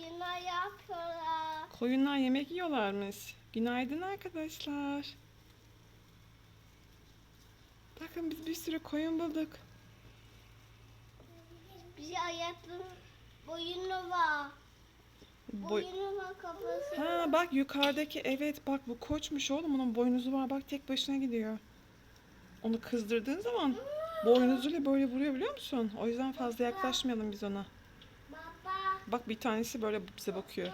koyunlar yapıyorlar. Koyunlar yemek yiyorlarmış. Günaydın arkadaşlar. Bakın biz bir sürü koyun bulduk. Bir ayaklı boyunu var. Boy- Boyunu var kafası. ha bak yukarıdaki evet bak bu koçmuş oğlum onun boynuzu var bak tek başına gidiyor. Onu kızdırdığın zaman boynuzuyla böyle vuruyor biliyor musun? O yüzden fazla yaklaşmayalım biz ona. Bak bir tanesi böyle bize bakıyor.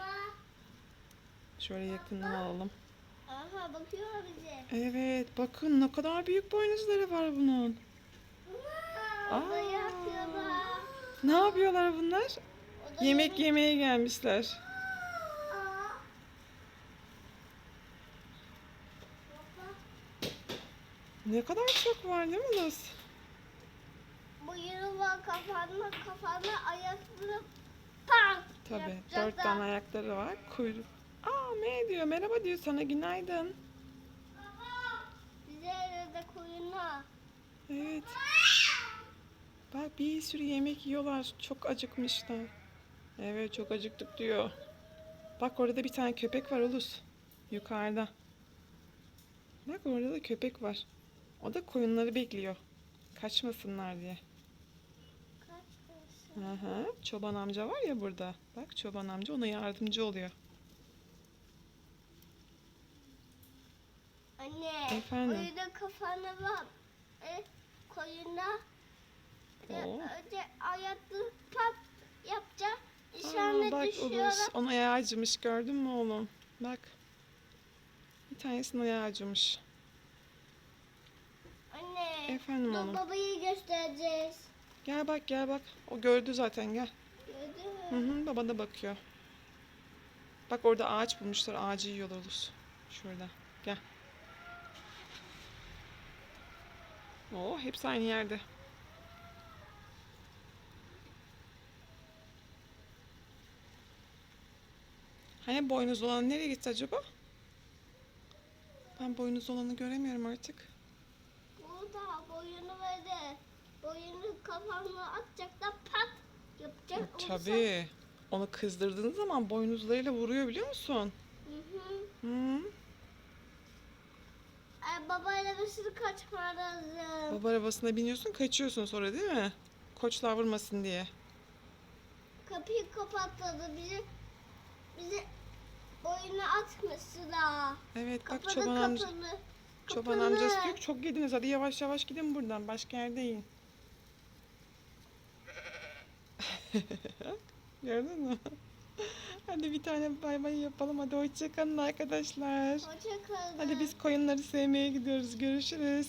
Şöyle yakından alalım. Aha bakıyor bize. Evet bakın ne kadar büyük boynuzları var bunun. Aa. Aa. Ne yapıyorlar bunlar? Yemek yemeye gelmişler. Ne kadar çok var değil mi Luz? Boyunu var kafanda kafanda ayaklı. Tabii. Dört tane ayakları var. Kuyruk. Aa me diyor. Merhaba diyor sana. Günaydın. Bize evde koyunlar. Evet. Bak bir sürü yemek yiyorlar. Çok acıkmışlar. Evet çok acıktık diyor. Bak orada bir tane köpek var Ulus. Yukarıda. Bak orada da köpek var. O da koyunları bekliyor. Kaçmasınlar diye. Hı. Çoban amca var ya burada. Bak çoban amca ona yardımcı oluyor. Anne. Efendim? Koyunda kafana bak. E, koyunda e, önce ayaklı pat yapacak. Aa, bak düşüyorlar. Ulus ona ayağı acımış gördün mü oğlum? Bak. Bir tanesinin ayağı acımış. Anne. Efendim oğlum. babayı göstereceğiz. Gel bak gel bak. O gördü zaten gel. Hı Gördün mü? hı baba da bakıyor. Bak orada ağaç bulmuşlar. Ağacı yiyorlar Ulus. Şurada. Gel. Oo hepsi aynı yerde. Hani boynuz olan nereye gitti acaba? Ben boynuz olanı göremiyorum artık. Burada boyunu böyle. Boyunu kafana atacaklar pat yapacak. olursa- Tabii. Onu kızdırdığın zaman boynuzlarıyla vuruyor biliyor musun? Hı hı. Hı. Ay, babayla bir sürü kaçma lazım. Baba arabasına biniyorsun kaçıyorsun sonra değil mi? Koçlar vurmasın diye. Kapıyı kapattı bizi bizi boyuna atmışlar. Evet bak Kapadı çoban amca, kapalı. çoban amcası diyor çok yediniz hadi yavaş yavaş gidin buradan başka yerde yiyin. Gördün mü? Hadi bir tane bay bay yapalım hadi hoşçakalın arkadaşlar. Hoşça kalın. Hadi biz koyunları sevmeye gidiyoruz görüşürüz.